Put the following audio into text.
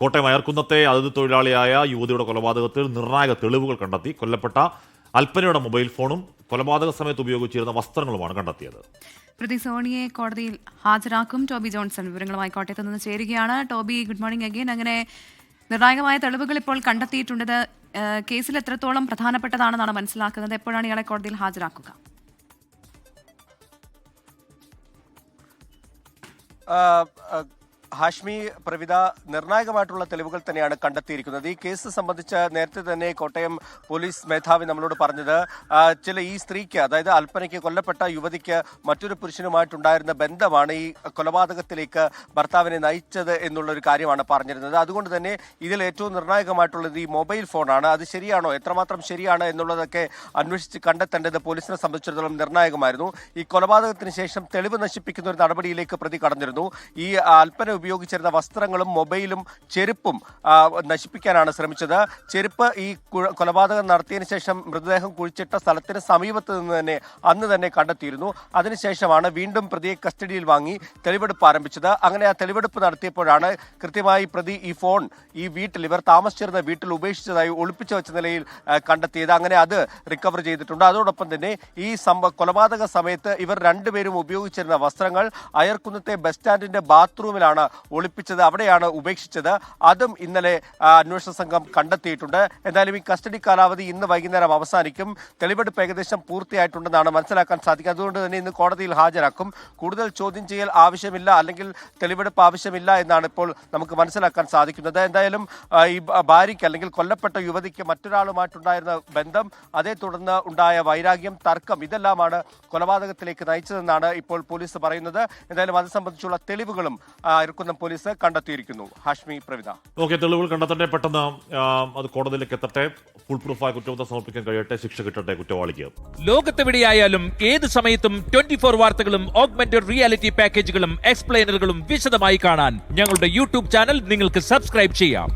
കോട്ടയം അയർക്കുന്നത്തെ അതിഥി തൊഴിലാളിയായ യുവതിയുടെ കൊലപാതകത്തിൽ നിർണായക തെളിവുകൾ കണ്ടെത്തി. കൊല്ലപ്പെട്ട അൽപ്പനയുടെ മൊബൈൽ ഫോണും കൊലപാതക സമയത്ത് ഉപയോഗിച്ചിരുന്ന വസ്ത്രങ്ങളുമാണ് കണ്ടെത്തിയത്. പ്രതി സോണിയെ കോടതിയിൽ ഹാജരാക്കും. ടോബി ജോൺസൺ വിവരങ്ങളുമായി കോട്ടയത്ത് നിന്ന് ചേരുകയാണ്. Toby good morning again. അങ്ങനെ നിർണായകമായ തെളിവുകൾ ഇപ്പോൾ കണ്ടെത്തിയിട്ടുണ്ട്. കേസിൽ എത്രത്തോളം പ്രധാനപ്പെട്ടതാണെന്നാണ് മനസ്സിലാക്കുന്നത്. എപ്പോഴാണ് ഇയാളെ കോടതിയിൽ ഹാജരാക്കുക? ഹാഷ്മി പ്രവിത നിർണായകമായിട്ടുള്ള തെളിവുകൾ തന്നെയാണ് കണ്ടെത്തിയിരിക്കുന്നത്. ഈ കേസ് സംബന്ധിച്ച് നേരത്തെ തന്നെ കോട്ടയം പോലീസ് മേധാവി നമ്മളോട് പറഞ്ഞത് ചില ഈ സ്ത്രീക്ക് അതായത് അൽപ്പനയ്ക്ക് കൊല്ലപ്പെട്ട യുവതിക്ക് മറ്റൊരു പുരുഷനുമായിട്ടുണ്ടായിരുന്ന ബന്ധമാണ് ഈ കൊലപാതകത്തിലേക്ക് ഭർത്താവിനെ നയിച്ചത് എന്നുള്ള ഒരു കാര്യമാണ് പറഞ്ഞിരുന്നത്. അതുകൊണ്ട് തന്നെ ഇതിൽ ഏറ്റവും നിർണായകമായിട്ടുള്ളത് ഈ മൊബൈൽ ഫോണാണ്. അത് ശരിയാണോ? എത്രമാത്രം ശരിയാണ് എന്നുള്ളതൊക്കെ അന്വേഷിച്ച് കണ്ടെത്തേണ്ടത് പോലീസിനെ സംബന്ധിച്ചിടത്തോളം നിർണായകമായിരുന്നു. ഈ കൊലപാതകത്തിന് ശേഷം തെളിവ് നശിപ്പിക്കുന്ന ഒരു നടപടിയിലേക്ക് പ്രതി കടന്നിരുന്നു. ഈ അൽപ്പന ഉപയോഗിച്ചിരുന്ന വസ്ത്രങ്ങളും മൊബൈലും ചെരുപ്പും നശിപ്പിക്കാനാണ് ശ്രമിച്ചത്. ചെരുപ്പ് ഈ കൊലപാതകം നടത്തിയതിനു ശേഷം മൃതദേഹം കുഴിച്ചിട്ട സ്ഥലത്തിന് സമീപത്ത് നിന്ന് തന്നെ അന്ന് തന്നെ കണ്ടെത്തിയിരുന്നു. അതിനുശേഷമാണ് വീണ്ടും പ്രതിയെ കസ്റ്റഡിയിൽ വാങ്ങി തെളിവെടുപ്പ് ആരംഭിച്ചത്. അങ്ങനെ ആ തെളിവെടുപ്പ് നടത്തിയപ്പോഴാണ് കൃത്യമായി പ്രതി ഈ ഫോൺ ഈ വീട്ടിൽ ഇവർ താമസിച്ചിരുന്ന വീട്ടിൽ ഉപേക്ഷിച്ചതായി ഒളിപ്പിച്ചു വെച്ച നിലയിൽ കണ്ടെത്തിയത്. അങ്ങനെ അത് റിക്കവർ ചെയ്തിട്ടുണ്ട്. അതോടൊപ്പം തന്നെ ഈ കൊലപാതക സമയത്ത് ഇവർ രണ്ടുപേരും ഉപയോഗിച്ചിരുന്ന വസ്ത്രങ്ങൾ അയർക്കുന്നത്തെ ബസ് സ്റ്റാൻഡിന്റെ ബാത്റൂമിലാണ് ഒളിപ്പിച്ചത് അവിടെയാണ് ഉപേക്ഷിച്ചത്. അതും ഇന്നലെ അന്വേഷണ സംഘം കണ്ടെത്തിയിട്ടുണ്ട്. എന്തായാലും ഈ കസ്റ്റഡി കാലാവധി ഇന്ന് വൈകുന്നേരം അവസാനിക്കും. തെളിവെടുപ്പ് ഏകദേശം പൂർത്തിയായിട്ടുണ്ടെന്നാണ് മനസ്സിലാക്കാൻ സാധിക്കുക. അതുകൊണ്ട് തന്നെ ഇന്ന് കോടതിയിൽ ഹാജരാക്കും. കൂടുതൽ ചോദ്യം ചെയ്യൽ ആവശ്യമില്ല അല്ലെങ്കിൽ തെളിവെടുപ്പ് ആവശ്യമില്ല എന്നാണ് ഇപ്പോൾ നമുക്ക് മനസ്സിലാക്കാൻ സാധിക്കുന്നത്. എന്തായാലും ഈ ഭാര്യയ്ക്ക് അല്ലെങ്കിൽ കൊല്ലപ്പെട്ട യുവതിക്ക് മറ്റൊരാളുമായിട്ടുണ്ടായിരുന്ന ബന്ധം അതേ തുടർന്ന് ഉണ്ടായ വൈരാഗ്യം തർക്കം ഇതെല്ലാമാണ് കൊലപാതകത്തിലേക്ക് നയിച്ചതെന്നാണ് ഇപ്പോൾ പോലീസ് പറയുന്നത്. എന്തായാലും അത് സംബന്ധിച്ചുള്ള തെളിവുകളും ആ, പോലീസ് കണ്ടെത്തിയിരിക്കുന്നു. ഹാഷ്മി പ്രവിത. ഓക്കെ തെളിവുകൾ കണ്ടെത്തട്ടെ. പെട്ടെന്ന് അത് കോടതിയിലേക്ക് എത്തട്ടെ. ഫുൾ പ്രൂഫായ കുറ്റപത്രം സമർപ്പിക്കാൻ കഴിയട്ടെ. ശിക്ഷ കിട്ടട്ടെ കുറ്റവാളിക്ക്. ലോകത്തെവിടെയായാലും ഏത് സമയത്തും ട്വന്റി ഫോർ വാർത്തകളും ഓഗ്മെന്റഡ് റിയാലിറ്റി പാക്കേജുകളും എക്സ്പ്ലെയിനറുകളും വിശദമായി കാണാൻ ഞങ്ങളുടെ യൂട്യൂബ് ചാനൽ നിങ്ങൾക്ക് സബ്സ്ക്രൈബ് ചെയ്യാം.